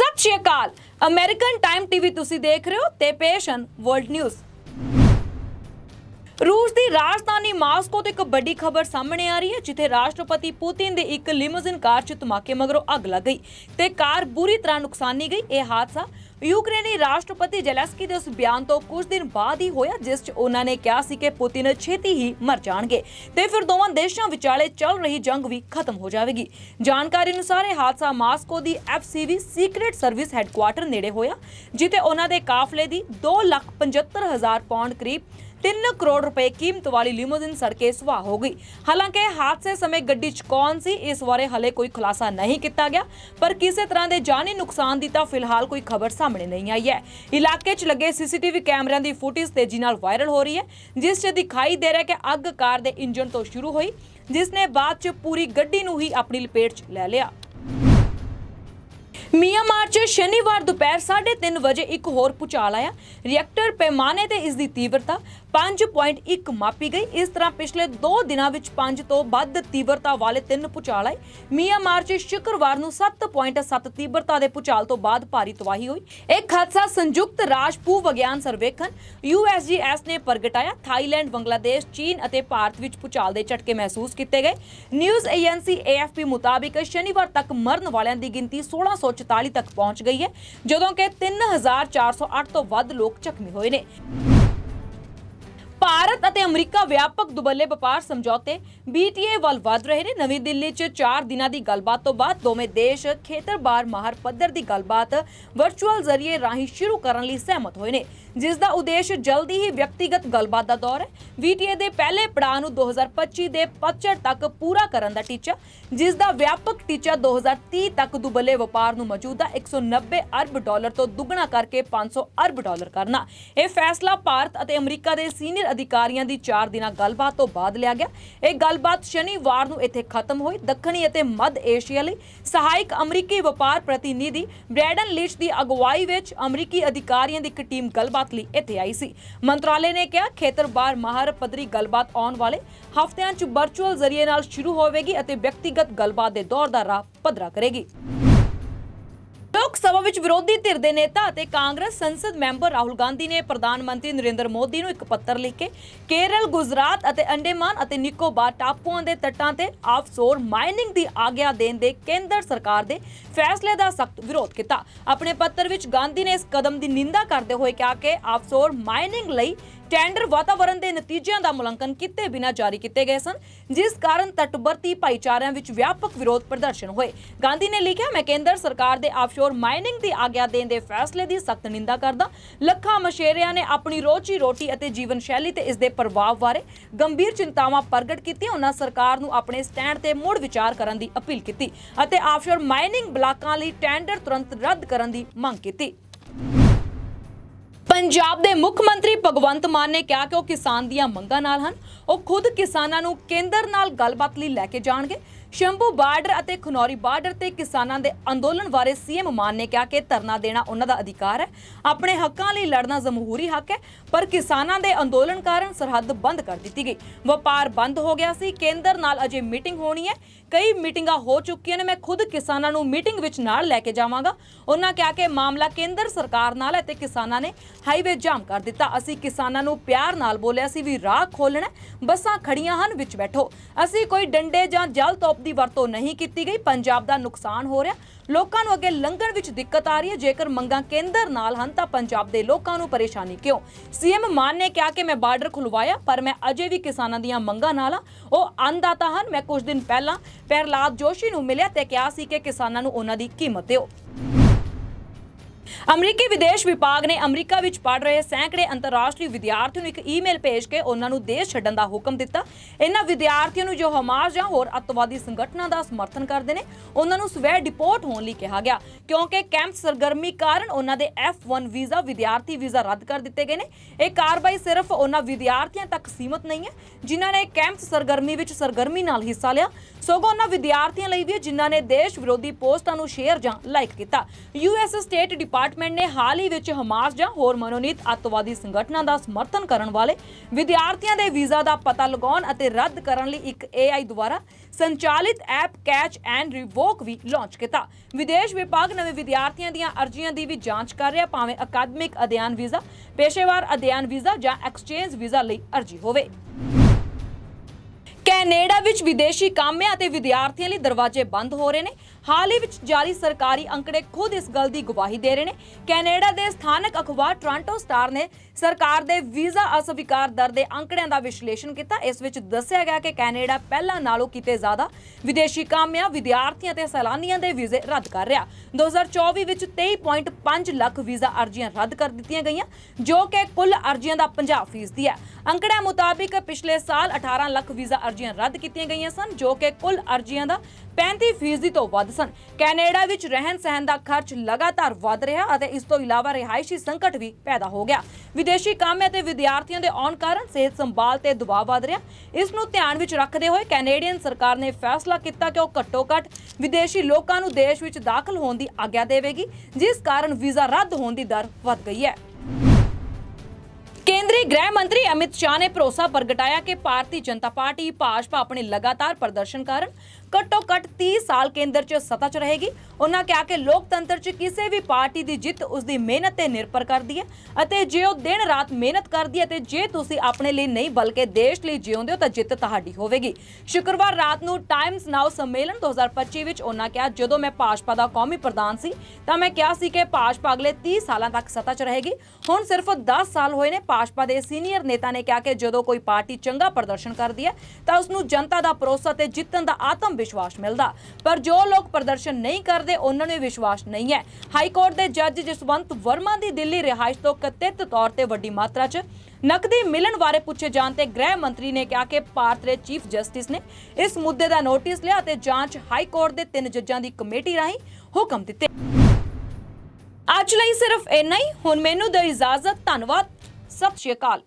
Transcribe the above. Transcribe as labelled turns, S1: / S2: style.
S1: ਸਤਿ ਸ਼੍ਰੀ ਅਕਾਲ। ਅਮਰੀਕਨ ਟਾਈਮ ਟੀਵੀ ਤੁਸੀਂ ਦੇਖ ਰਹੇ ਹੋ ਤੇ ਹਨ ਵਰਲਡ ਨਿਊਜ਼ ਰੂਸ ਦੀ ਰਾਜਧਾਨੀ ਮਾਸਕੋ ਤੋਂ ਇੱਕ ਵੱਡੀ ਖਬਰ ਸਾਹਮਣੇ ਆ ਰਹੀ ਹੈ, ਜਿੱਥੇ ਰਾਸ਼ਟਰਪਤੀ ਪੁਤਿਨ ਦੇ ਇੱਕ ਲਿਮੋਜ਼ਿਨ ਕਾਰ 'ਚ ਧਮਾਕੇ ਮਗਰੋਂ ਅੱਗ ਲੱਗ ਗਈ ਤੇ ਕਾਰ ਬੁਰੀ ਤਰ੍ਹਾਂ ਨੁਕਸਾਨੀ ਗਈ। ਇਹ ਹਾਦਸਾ ਯੂਕਰੇਨੀ ਰਾਸ਼ਟਰਪਤੀ ਜ਼ੈਲੈਂਸਕੀ ਦੇ ਉਸ ਬਿਆਨ ਤੋਂ ਕੁਝ ਦਿਨ ਬਾਅਦ ਹੀ ਹੋਇਆ, ਜਿਸ 'ਚ ਉਹਨਾਂ ਨੇ ਕਿਹਾ ਸੀ ਕਿ ਪੁਤਿਨ ਛੇਤੀ ਹੀ ਮਰ ਜਾਣਗੇ ਤੇ ਫਿਰ ਦੋਵਾਂ ਦੇਸ਼ਾਂ ਵਿਚਾਲੇ ਚੱਲ ਰਹੀ ਜੰਗ ਵੀ ਖਤਮ ਹੋ ਜਾਵੇਗੀ। ਜਾਣਕਾਰੀ ਅਨੁਸਾਰ ਇਹ ਹਾਦਸਾ ਮਾਸਕੋ ਦੀ ਐਫਸੀਵੀ ਸੀਕ੍ਰੀਟ ਸਰਵਿਸ ਹੈੱਡਕੁਆਰਟਰ ਨੇੜੇ ਹੋਇਆ, ਜਿੱਥੇ ਉਹਨਾਂ ਦੇ ਕਾਫਲੇ ਦੀ 275000 ਪਾਉਂਡ ਕਰੀਬ 3 ਕਰੋੜ ਰੁਪਏ ਕੀਮਤ ਵਾਲੀ ਲਿਮੋਜ਼ਿਨ ਸੜਕੇ ਸਵਾਹ ਹੋ ਗਈ। ਹਾਲਾਂਕਿ ਹਾਦਸੇ ਸਮੇਂ ਗੱਡੀ 'ਚ ਕੌਣ ਸੀ, ਇਸ ਬਾਰੇ ਹਲੇ ਕੋਈ ਖੁਲਾਸਾ ਨਹੀਂ ਕੀਤਾ ਗਿਆ, ਪਰ ਕਿਸੇ ਤਰ੍ਹਾਂ ਦੇ ਜਾਨੀ ਨੁਕਸਾਨ ਦੀ ਤਾਂ ਫਿਲਹਾਲ ਕੋਈ ਖਬਰ ਸਾਹਮਣੇ ਨਹੀਂ ਆਈ ਹੈ। ਇਲਾਕੇ 'ਚ ਲੱਗੇ ਸੀਸੀਟੀਵੀ ਕੈਮਰਿਆਂ ਦੀ ਫੁਟੇਜ ਤੇਜ਼ੀ ਨਾਲ ਵਾਇਰਲ ਹੋ ਰਹੀ ਹੈ, ਜਿਸ 'ਚ ਦਿਖਾਈ ਦੇ ਰਿਹਾ ਕਿ ਅੱਗ ਕਾਰ ਦੇ ਇੰਜਨ ਤੋਂ ਸ਼ੁਰੂ ਹੋਈ, ਜਿਸ ਨੇ ਬਾਅਦ 'ਚ ਪੂਰੀ ਗੱਡੀ ਨੂੰ ਹੀ ਆਪਣੀ ਲਪੇਟ 'ਚ ਲੈ ਲਿਆ। ਮਿਆਂਮਾਰ 'ਚ ਸ਼ਨੀਵਾਰ ਦੁਪਹਿਰ 3:30 ਵਜੇ ਇੱਕ ਹੋਰ ਭੂਚਾਲ ਆਇਆ। ਰਿਐਕਟਰ ਪੈਮਾਨੇ ਤੇ ਇਸ ਦੀ ਤੀਵਰਤਾ 5.1 ਮਾਪੀ ਗਈ। ਇਸ ਤਰ੍ਹਾਂ ਪਿਛਲੇ 2 ਦਿਨਾਂ ਵਿੱਚ 5 ਤੋਂ ਵੱਧ ਤੀਵਰਤਾ ਵਾਲੇ ਤਿੰਨ ਭੂਚਾਲ ਆਏ। ਮਿਆਂਮਾਰ 'ਚ ਸ਼ੁੱਕਰਵਾਰ ਨੂੰ 7.7 ਤੀਵਰਤਾ ਦੇ ਭੂਚਾਲ ਤੋਂ ਬਾਅਦ ਭਾਰੀ ਤਬਾਹੀ ਹੋਈ। ਇੱਕ ਹਾਦਸਾ ਸੰਯੁਕਤ ਰਾਸ਼ਟਰ ਭੂ ਵਿਗਿਆਨ ਸਰਵੇਖਣ USGS ਨੇ ਪ੍ਰਗਟਾਇਆ। ਥਾਈਲੈਂਡ, ਬੰਗਲਾਦੇਸ਼, ਚੀਨ ਅਤੇ ਭਾਰਤ ਵਿੱਚ ਭੂਚਾਲ ਦੇ ਝਟਕੇ ਮਹਿਸੂਸ ਕੀਤੇ ਗਏ। ਨਿਊਜ਼ ਏਜੰਸੀ AFP ਮੁਤਾਬਿਕ ਸ਼ਨੀਵਾਰ ਤੱਕ ਮਰਨ ਵਾਲਿਆਂ ਦੀ ਗਿਣਤੀ 1644 ਤੱਕ ਪਹੁੰਚ ਗਈ ਹੈ, ਜਦੋਂ ਕਿ 3408 ਤੋਂ ਵੱਧ ਲੋਕ ਜ਼ਖਮੀ ਹੋਏ ਨੇ। ਭਾਰਤ ਅਤੇ ਅਮਰੀਕਾ ਵਿਆਪਕ ਦੁਬੱਲੇ ਵਪਾਰ ਸਮਝੌਤੇ BTA ਵੱਲ ਵਧ ਰਹੇ ਨੇ। ਨਵੀਂ ਦਿੱਲੀ 'ਚ 4 ਦਿਨਾਂ ਦੀ ਗੱਲਬਾਤ ਤੋਂ ਬਾਅਦ ਦੋਵੇਂ ਦੇਸ਼ ਖੇਤਰ ਬਾਰ ਮਾਹਰ ਪੱਧਰ ਦੀ ਗੱਲਬਾਤ ਵਰਚੁਅਲ ਜ਼ਰੀਏ ਰਾਹੀਂ ਸ਼ੁਰੂ ਕਰਨ ਲਈ ਸਹਿਮਤ ਹੋਏ ਨੇ। ਜਿਸ ਦਾ ਉਦੇਸ਼ ਜਲਦੀ ਹੀ ਵਿਅਕਤੀਗਤ ਗੱਲਬਾਤ ਦਾ ਦੌਰ ਹੈ। BTA ਦੇ ਪਹਿਲੇ ਪੜਾਅ ਨੂੰ 2025 ਦੇ ਪਤਝੜ ਤੱਕ ਪੂਰਾ ਕਰਨ ਦਾ ਟੀਚਾ, ਜਿਸ ਦਾ ਵਿਆਪਕ ਟੀਚਾ 2030 ਤੱਕ ਦੁਬੱਲੇ ਵਪਾਰ ਨੂੰ ਮੌਜੂਦਾ 190 ਅਰਬ ਡਾਲਰ ਤੋਂ ਦੁੱਗਣਾ ਕਰਕੇ 500 ਅਰਬ ਡਾਲਰ ਕਰਨਾ। ਇਹ ਫੈਸਲਾ ਭਾਰਤ ਅਤੇ ਅਮਰੀਕਾ ਦੇ ਸੀਨੀਅਰ ਅਧਿਕਾਰੀਆਂ ਦੀ 4 ਦਿਨਾਂ ਗੱਲਬਾਤ ਤੋਂ ਬਾਅਦ ਲਿਆ ਗਿਆ। ਇਹ ਗੱਲਬਾਤ ਸ਼ਨੀਵਾਰ ਨੂੰ ਇੱਥੇ ਖਤਮ ਹੋਈ। ਦੱਖਣੀ ਅਤੇ ਮੱਧ ਏਸ਼ੀਆ ਲਈ ਸਹਾਇਕ ਅਮਰੀਕੀ ਵਪਾਰ ਪ੍ਰਤੀਨਿਧੀ ਬ੍ਰੈਡਨ ਲਿਚ ਦੀ ਅਗਵਾਈ ਵਿੱਚ ਅਮਰੀਕੀ ਅਧਿਕਾਰੀਆਂ ਦੀ ਇੱਕ ਟੀਮ ਗੱਲਬਾਤ ਲਈ ਇੱਥੇ ਆਈ ਸੀ। ਮੰਤਰਾਲੇ ਨੇ ਕਿਹਾ, ਖੇਤਰ ਬਾਹਰ ਮਾਹਰ ਪੱਧਰੀ ਗੱਲਬਾਤ ਆਉਣ ਵਾਲੇ ਹਫ਼ਤਿਆਂ 'ਚ ਵਰਚੁਅਲ ਜ਼ਰੀਏ ਨਾਲ ਸ਼ੁਰੂ ਹੋਵੇਗੀ ਅਤੇ ਵਿਅਕਤੀਗਤ ਗੱਲਬਾਤ ਦੇ ਦੌਰ ਦਾ ਰਾਹ ਪੱਧਰਾ ਕਰੇਗੀ। ਸਭਾ ਵਿੱਚ ਵਿਰੋਧੀ ਧਿਰ ਦੇ ਨੇਤਾ ਅਤੇ ਕਾਂਗਰਸ ਸੰਸਦ ਮੈਂਬਰ ਰਾਹੁਲ ਗਾਂਧੀ ਨੇ ਪ੍ਰਧਾਨ ਮੰਤਰੀ ਨਰਿੰਦਰ ਮੋਦੀ ਨੂੰ ਇੱਕ ਪੱਤਰ ਲਿਖ ਕੇ ਕੇਰਲ, ਗੁਜਰਾਤ ਅਤੇ ਅੰਡੇਮਾਨ ਅਤੇ ਨਿਕੋਬਾਰ ਟਾਪੂਆਂ ਦੇ ਤੱਟਾਂ ਤੇ ਆਫਸ਼ੋਰ ਮਾਈਨਿੰਗ ਦੀ ਆਗਿਆ ਦੇਣ ਦੇ ਕੇਂਦਰ ਸਰਕਾਰ ਦੇ ਫੈਸਲੇ ਦਾ ਸਖਤ ਵਿਰੋਧ ਕੀਤਾ। ਆਪਣੇ ਪੱਤਰ ਵਿੱਚ ਗਾਂਧੀ ਨੇ ਇਸ ਕਦਮ ਦੀ ਨਿੰਦਾ ਕਰਦੇ ਹੋਏ ਕਿਹਾ ਕਿ ਆਫਸ਼ੋਰ ਮਾਈਨਿੰਗ ਲਈ ਟੈਂਡਰ ਵਾਤਾਵਰਣ ਦੇ ਨਤੀਜਿਆਂ ਦਾ ਮੁਲਾਂਕਣ ਕੀਤੇ ਬਿਨਾਂ ਜਾਰੀ ਕੀਤੇ ਗਏ ਸਨ, ਜਿਸ ਕਾਰਨ ਤਟਵਰਤੀ ਭਾਈਚਾਰਿਆਂ ਵਿੱਚ ਵਿਆਪਕ ਵਿਰੋਧ ਪ੍ਰਦਰਸ਼ਨ ਹੋਏ। ਗਾਂਧੀ ਨੇ ਲਿਖਿਆ, ਮੈਂ ਕੇਂਦਰ ਸਰਕਾਰ ਦੇ ਆਫਸ਼ੋਰ ਮਾਈਨਿੰਗ ਦੀ ਆਗਿਆ ਦੇਣ ਦੇ ਫੈਸਲੇ ਦੀ ਸਖਤ ਨਿੰਦਾ ਕਰਦਾ ਲੱਖਾਂ ਮਸ਼ੇਰਿਆਂ ਨੇ ਆਪਣੀ ਰੋਜੀ ਰੋਟੀ ਅਤੇ ਜੀਵਨ ਸ਼ੈਲੀ ਤੇ ਇਸ ਦੇ ਪ੍ਰਭਾਵ ਬਾਰੇ ਗੰਭੀਰ ਚਿੰਤਾਵਾਂ ਪ੍ਰਗਟ ਕੀਤੀਆਂ। ਉਹਨਾਂ ਸਰਕਾਰ ਨੂੰ ਆਪਣੇ ਸਟੈਂਡ ਤੇ ਮੁੜ ਵਿਚਾਰ ਕਰਨ ਦੀ ਅਪੀਲ ਕੀਤੀ ਅਤੇ ਆਫਸ਼ੋਰ ਮਾਈਨਿੰਗ ਬਲਾਕਾਂ ਲਈ ਟੈਂਡਰ ਤੁਰੰਤ ਰੱਦ ਕਰਨ ਦੀ ਮੰਗ ਕੀਤੀ। ਪੰਜਾਬ ਦੇ ਮੁੱਖ ਮੰਤਰੀ ਭਗਵੰਤ ਮਾਨ ਨੇ ਕਿਹਾ ਕਿ ਉਹ ਕਿਸਾਨ ਦੀਆਂ ਮੰਗਾਂ ਨਾਲ ਹਨ। ਉਹ ਖੁਦ ਕਿਸਾਨਾਂ ਨੂੰ ਕੇਂਦਰ ਨਾਲ ਗੱਲਬਾਤ ਲਈ ਲੈ ਕੇ ਜਾਣਗੇ। ਸ਼ੰਭੂ ਬਾਰਡਰ ਅਤੇ ਖਨੌਰੀ ਬਾਰਡਰ ਤੇ ਕਿਸਾਨਾਂ ਦੇ ਅੰਦੋਲਨ ਬਾਰੇ ਸੀਐਮ ਮਾਨ ਨੇ ਕਿਹਾ ਕਿ ਧਰਨਾ ਦੇਣਾ ਉਹਨਾਂ ਦਾ ਅਧਿਕਾਰ ਹੈ। ਆਪਣੇ ਹੱਕਾਂ ਲਈ ਲੜਨਾ ਜਮਹੂਰੀ ਹੱਕ ਹੈ, ਪਰ ਕਿਸਾਨਾਂ ਦੇ ਅੰਦੋਲਨ ਕਾਰਨ ਸਰਹੱਦ ਬੰਦ ਕਰ ਦਿੱਤੀ ਗਈ। ਵਪਾਰ ਬੰਦ ਹੋ ਗਿਆ ਸੀ। ਕੇਂਦਰ ਨਾਲ ਅਜੇ ਮੀਟਿੰਗ ਹੋਣੀ ਹੈ। ਕਈ ਮੀਟਿੰਗਾਂ ਹੋ ਚੁੱਕੀਆਂ ਨੇ, ਮੈਂ ਖੁਦ ਕਿਸਾਨਾਂ ਨੂੰ ਮੀਟਿੰਗ ਵਿੱਚ ਨਾਲ ਲੈ ਕੇ ਜਾਵਾਂਗਾ। ਉਹਨਾਂ ਕਿਹਾ ਕਿ ਮਾਮਲਾ ਕੇਂਦਰ ਸਰਕਾਰ ਨਾਲ ਹੈ ਤੇ ਕਿਸਾਨਾਂ ਨੇ ਹਾਈਵੇ ਜਾਮ ਕਰ ਦਿੱਤਾ। ਅਸੀਂ ਕਿਸਾਨਾਂ ਨੂੰ ਪਿਆਰ ਨਾਲ ਬੋਲਿਆ ਸੀ ਵੀ ਰਾਹ ਖੋਲਣਾ ਬੱਸਾਂ ਖੜੀਆਂ ਹਨ, ਵਿੱਚ ਬੈਠੋ। ਅਸੀਂ ਕੋਈ ਡੰਡੇ ਜਾਂ ਜਲ ਤੋਪ ਦੀ ਵਰਤੋਂ ਨਹੀਂ ਕੀਤੀ ਗਈ, ਪੰਜਾਬ ਦਾ ਨੁਕਸਾਨ ਹੋ ਰਿਹਾ। ਲੋਕਾਂ ਨੂੰ ਅੱਗੇ ਲੰਘਣ ਵਿੱਚ ਦਿੱਕਤ ਆ ਰਹੀ ਹੈ। ਜੇਕਰ ਮੰਗਾਂ ਕੇਂਦਰ ਨਾਲ ਹਨ, ਤਾਂ ਪੰਜਾਬ ਦੇ ਲੋਕਾਂ ਨੂੰ ਪਰੇਸ਼ਾਨੀ ਕਿਉਂ? ਸੀਐਮ ਮਾਨ ਨੇ ਕਿਹਾ ਕਿ ਮੈਂ ਬਾਰਡਰ ਖੁਲਵਾਇਆ, ਪਰ ਮੈਂ ਅਜੇ ਵੀ ਕਿਸਾਨਾਂ ਦੀਆਂ ਮੰਗਾਂ ਨਾਲ ਹਾਂ। ਉਹ ਅੰਨਦਾਤਾ ਹਨ। ਮੈਂ ਕੁਝ ਦਿਨ ਪਹਿਲਾਂ ਪ੍ਰਹਲਾਦ ਜੋਸ਼ੀ ਨੂੰ ਮਿਲਿਆ ਤੇ ਕਿਹਾ ਸੀ ਕਿ ਕਿਸਾਨਾਂ ਨੂੰ ਉਹਨਾਂ ਦੀ ਕੀਮਤ ਦਿਓ। ਅਮਰੀਕੀ ਵਿਦੇਸ਼ ਵਿਭਾਗ ਨੇ ਅਮਰੀਕਾ ਵਿੱਚ ਪੜ ਰਹੇ ਸੈਂਕੜੇ ਅੰਤਰਰਾਸ਼ਟਰੀ ਵਿਦਿਆਰਥੀਆਂ ਨੂੰ ਇੱਕ ਈਮੇਲ ਭੇਜ ਕੇ ਉਹਨਾਂ ਨੂੰ ਦੇਸ਼ ਛੱਡਣ ਦਾ ਹੁਕਮ ਦਿੱਤਾ। ਇਹਨਾਂ ਵਿਦਿਆਰਥੀਆਂ ਨੂੰ ਜੋ ਹਮਾਸ ਜਾਂ ਹੋਰ ਅੱਤਵਾਦੀ ਸੰਗਠਨਾਂ ਦਾ ਸਮਰਥਨ ਕਰਦੇ ਨੇ, ਉਹਨਾਂ ਨੂੰ ਸਵੈ ਡਿਪੋਰਟ ਹੋਣ ਲਈ ਕਿਹਾ ਗਿਆ, ਕਿਉਂਕਿ ਕੈਂਪ ਸਰਗਰਮੀ ਕਾਰਨ ਉਹਨਾਂ ਦੇ F1 ਵੀਜ਼ਾ ਵਿਦਿਆਰਥੀ ਵੀਜ਼ਾ ਰੱਦ ਕਰ ਦਿੱਤੇ ਗਏ ਨੇ। ਇਹ ਕਾਰਵਾਈ ਸਿਰਫ ਉਹਨਾਂ ਵਿਦਿਆਰਥੀਆਂ ਤੱਕ ਸੀਮਤ ਨਹੀਂ ਹੈ, ਜਿਨ੍ਹਾਂ ਨੇ ਕੈਂਪ ਸਰਗਰਮੀ ਵਿੱਚ ਸਰਗਰਮੀ ਨਾਲ ਹਿੱਸਾ ਲਿਆ। ਸਗੋਂ ਉਹਨਾਂ ਵਿਦਿਆਰਥੀਆਂ ਲਈ ਵੀ ਜਿਨ੍ਹਾਂ ਨੇ ਦੇਸ਼ ਵਿਰੋਧੀ ਪੋਸਟਾਂ ਨੂੰ ਸ਼ੇਅਰ ਜਾਂ ਲਾਈਕ ਕੀਤਾ। ਯੂਐਸ ਸਟੇਟ ਡਿਪਾਰਟ ਡਿਪਾਰਟਮੈਂਟ ਨੇ ਹਾਲ ਹੀ ਵਿੱਚ ਹਮਾਸ ਜਾਂ ਹੋਰ ਮਨੋਨੀਤ ਅੱਤਵਾਦੀ ਸੰਗਠਨਾਂ ਦਾ ਸਮਰਥਨ ਕਰਨ ਵਾਲੇ ਵਿਦਿਆਰਥੀਆਂ ਦੇ ਵੀਜ਼ਾ ਦਾ ਪਤਾ ਲਗਾਉਣ ਅਤੇ ਰੱਦ ਕਰਨ ਲਈ ਇੱਕ AI ਦੁਆਰਾ ਸੰਚਾਲਿਤ ਐਪ ਕੈਚ ਐਂਡ ਰਿਵੋਕ ਵੀ ਲਾਂਚ ਕੀਤਾ। ਵਿਦੇਸ਼ ਵਿਭਾਗ ਨਵੇਂ ਵਿਦਿਆਰਥੀਆਂ ਦੀਆਂ ਅਰਜ਼ੀਆਂ ਦੀ ਵੀ ਜਾਂਚ ਕਰ ਰਿਹਾ, ਭਾਵੇਂ ਅਕਾਦਮਿਕ ਅਧਿਐਨ ਵੀਜ਼ਾ, ਪੇਸ਼ੇਵਰ ਅਧਿਐਨ ਵੀਜ਼ਾ ਜਾਂ ਐਕਸਚੇਂਜ ਵੀਜ਼ਾ ਲਈ ਅਰਜ਼ੀ ਹੋਵੇ। ਕੈਨੇਡਾ ਵਿੱਚ ਵਿਦੇਸ਼ੀ ਕਾਮਿਆਂ ਅਤੇ ਵਿਦਿਆਰਥੀਆਂ ਲਈ ਦਰਵਾਜ਼ੇ ਬੰਦ ਹੋ ਰਹੇ ਨੇ। ਹਾਲ ਹੀ ਵਿੱਚ ਜਾਰੀ ਸਰਕਾਰੀ ਅੰਕੜੇ ਖੁਦ ਇਸ ਗੱਲ ਦੀ ਗਵਾਹੀ ਦੇ ਰਹੇ ਨੇ। ਕੈਨੇਡਾ ਦੇ ਸਥਾਨਕ ਅਖਬਾਰ ਟੋਰਾਂਟੋ ਸਟਾਰ ਨੇ ਸਰਕਾਰ ਦੇ ਵੀਜ਼ਾ ਅਸਵੀਕਾਰ ਦਰ ਦੇ ਅੰਕੜਿਆਂ ਦਾ ਵਿਸ਼ਲੇਸ਼ਣ ਕੀਤਾ। ਇਸ ਵਿੱਚ ਦੱਸਿਆ ਗਿਆ ਕਿ ਕੈਨੇਡਾ ਪਹਿਲਾਂ ਨਾਲੋਂ ਕਿਤੇ ਜ਼ਿਆਦਾ ਵਿਦੇਸ਼ੀ ਕਾਮਿਆਂ, ਵਿਦਿਆਰਥੀਆਂ ਤੇ ਸੈਲਾਨੀਆਂ ਦੇ ਵੀਜ਼ੇ ਰੱਦ ਕਰ ਰਿਹਾ। 2024 ਵਿੱਚ 23.5 ਲੱਖ ਵੀਜ਼ਾ ਅਰਜ਼ੀਆਂ ਰੱਦ ਕਰ ਦਿੱਤੀਆਂ ਗਈਆਂ, ਜੋ ਕਿ ਕੁੱਲ ਅਰਜ਼ੀਆਂ ਦਾ 50% ਹੈ। ਅੰਕੜਿਆਂ ਮੁਤਾਬਿਕ ਪਿਛਲੇ ਸਾਲ 18 ਲੱਖ ਵੀਜ਼ਾ ਅਰਜ਼ੀਆਂ ਰੱਦ ਕੀਤੀਆਂ ਗਈਆਂ ਸਨ, ਜੋ ਕਿ ਕੁੱਲ ਅਰਜ਼ੀਆਂ ਦਾ 35% ਤੋਂ ਵੱਧ ਸਨ। ਕੈਨੇਡਾ ਵਿੱਚ ਰਹਿਣ ਸਹਿਣ ਦਾ ਖਰਚ ਲਗਾਤਾਰ ਵਧ ਰਿਹਾ ਅਤੇ ਇਸ ਤੋਂ ਇਲਾਵਾ ਰਿਹਾਇਸ਼ੀ ਸੰਕਟ ਵੀ ਪੈਦਾ ਹੋ ਗਿਆ। ਵਿਦੇਸ਼ੀ ਕਾਮੇ ਅਤੇ ਵਿਦਿਆਰਥੀਆਂ ਦੇ ਆਉਣ ਕਾਰਨ ਸਿਹਤ ਸੰਭਾਲ ਤੇ ਦਬਾਅ ਵਧ ਰਿਹਾ। ਇਸ ਨੂੰ ਧਿਆਨ ਵਿੱਚ ਰੱਖਦੇ ਹੋਏ ਕੈਨੇਡੀਅਨ ਸਰਕਾਰ ਨੇ ਫੈਸਲਾ ਕੀਤਾ ਕਿ ਉਹ ਘੱਟੋ-ਘੱਟ ਵਿਦੇਸ਼ੀ ਲੋਕਾਂ ਨੂੰ ਦੇਸ਼ ਵਿੱਚ ਦਾਖਲ ਹੋਣ ਦੀ ਆਗਿਆ ਦੇਵੇਗੀ, ਜਿਸ ਕਾਰਨ ਵੀਜ਼ਾ ਰੱਦ ਹੋਣ ਦੀ ਦਰ ਵੱਧ ਗਈ ਹੈ। ਕੇਂਦਰੀ ਗ੍ਰਹਿ ਮੰਤਰੀ ਅਮਿਤ ਸ਼ਾਹ ਨੇ ਭਰੋਸਾ ਪ੍ਰਗਟਾਇਆ ਕਿ ਭਾਰਤੀ ਜਨਤਾ ਪਾਰਟੀ, ਭਾਜਪਾ ਆਪਣੇ ਲਗਾਤਾਰ ਪ੍ਰਦਰਸ਼ਨ ਕਾਰਨ ਘੱਟੋ ਘੱਟ 30 ਸਾਲ ਕੇਂਦਰ 'ਚ ਸੱਤਾ 'ਚ ਰਹੇਗੀ। ਉਹਨਾਂ ਕਿਹਾ ਕਿ ਲੋਕਤੰਤਰ 'ਚ ਕਿਸੇ ਵੀ ਪਾਰਟੀ ਦੀ ਜਿੱਤ ਉਸ ਦੀ ਮਿਹਨਤ ਤੇ ਨਿਰਭਰ ਕਰਦੀ ਹੈ ਅਤੇ ਜੇ ਉਹ ਦਿਨ ਰਾਤ ਮਿਹਨਤ ਕਰਦੀ ਹੈ ਤੇ ਜੇ ਤੁਸੀਂ ਆਪਣੇ ਲਈ ਨਹੀਂ ਬਲਕਿ ਦੇਸ਼ ਲਈ ਜਿਉਂਦੇ ਹੋ ਤਾਂ ਜਿੱਤ ਤੁਹਾਡੀ ਹੋਵੇਗੀ। ਸ਼ੁੱਕਰਵਾਰ ਰਾਤ ਨੂੰ ਟਾਈਮਸ ਨਾਓ ਸੰਮੇਲਨ 2025 ਵਿੱਚ ਉਹਨਾਂ ਕਿਹਾ, ਜਦੋਂ ਮੈਂ ਭਾਜਪਾ ਦਾ ਕੌਮੀ ਪ੍ਰਧਾਨ ਸੀ, ਤਾਂ ਮੈਂ ਕਿਹਾ ਸੀ ਕਿ ਭਾਜਪਾ ਅਗਲੇ 30 ਸਾਲਾਂ ਤੱਕ ਸੱਤਾ 'ਚ ਰਹੇਗੀ। ਹੁਣ ਸਿਰਫ 10 ਸਾਲ ਹੋਏ ਨੇ ਭਾਜਪਾ ਦੇ ਸੀਨੀਅਰ ਨੇਤਾ ਨੇ ਕਿਹਾ ਕਿ ਜਦੋਂ ਕੋਈ ਪਾਰਟੀ ਚੰਗਾ ਪ੍ਰਦਰਸ਼ਨ ਕਰਦੀ ਹੈ, ਤਾਂ ਉਸ ਨੂੰ ਜਨਤਾ ਦਾ ਭਰੋਸਾ ਤੇ ਜਿੱਤਣ ਦਾ ਆਤਮ ਵਿਸ਼ਵਾਸ ਮਿਲਦਾ। ਪਰ ਜੋ ਲੋਕ ਪ੍ਰਦਰਸ਼ਨ ਨਹੀਂ ਕਰਦੇ, ਉਹਨਾਂ ਨੂੰ ਵਿਸ਼ਵਾਸ ਨਹੀਂ ਹੈ। ਹਾਈ ਕੋਰਟ ਦੇ ਜੱਜ ਜਸਵੰਤ ਵਰਮਾ ਦੀ ਦਿੱਲੀ ਰਿਹਾਇਸ਼ ਤੋਂ ਕਥਿਤ ਤੌਰ ਤੇ ਵੱਡੀ ਮਾਤਰਾ 'ਚ ਨਕਦੀ ਮਿਲਣ ਬਾਰੇ ਪੁੱਛੇ ਜਾਣ ਤੇ ਗ੍ਰਹਿ ਮੰਤਰੀ ਨੇ ਕਿਹਾ ਕਿ ਭਾਰਤ ਦੇ ਚੀਫ ਜਸਟਿਸ ਨੇ ਇਸ ਮੁੱਦੇ ਦਾ ਨੋਟਿਸ ਲਿਆ ਅਤੇ ਜਾਂਚ ਹਾਈ ਕੋਰਟ ਦੇ ਤਿੰਨ ਜੱਜਾਂ ਦੀ ਕਮੇਟੀ ਰਾਹੀਂ ਹੁਕਮ ਦਿੱਤੇ। ਅੱਜ ਲਈ ਸਿਰਫ ਇੰਨਾ ਹੀ। ਹੁਣ ਮੈਨੂੰ ਦੇ ਇਜਾਜ਼ਤ। ਧੰਨਵਾਦ। ਸਤਿ ਸ਼੍ਰੀ ਅਕਾਲ।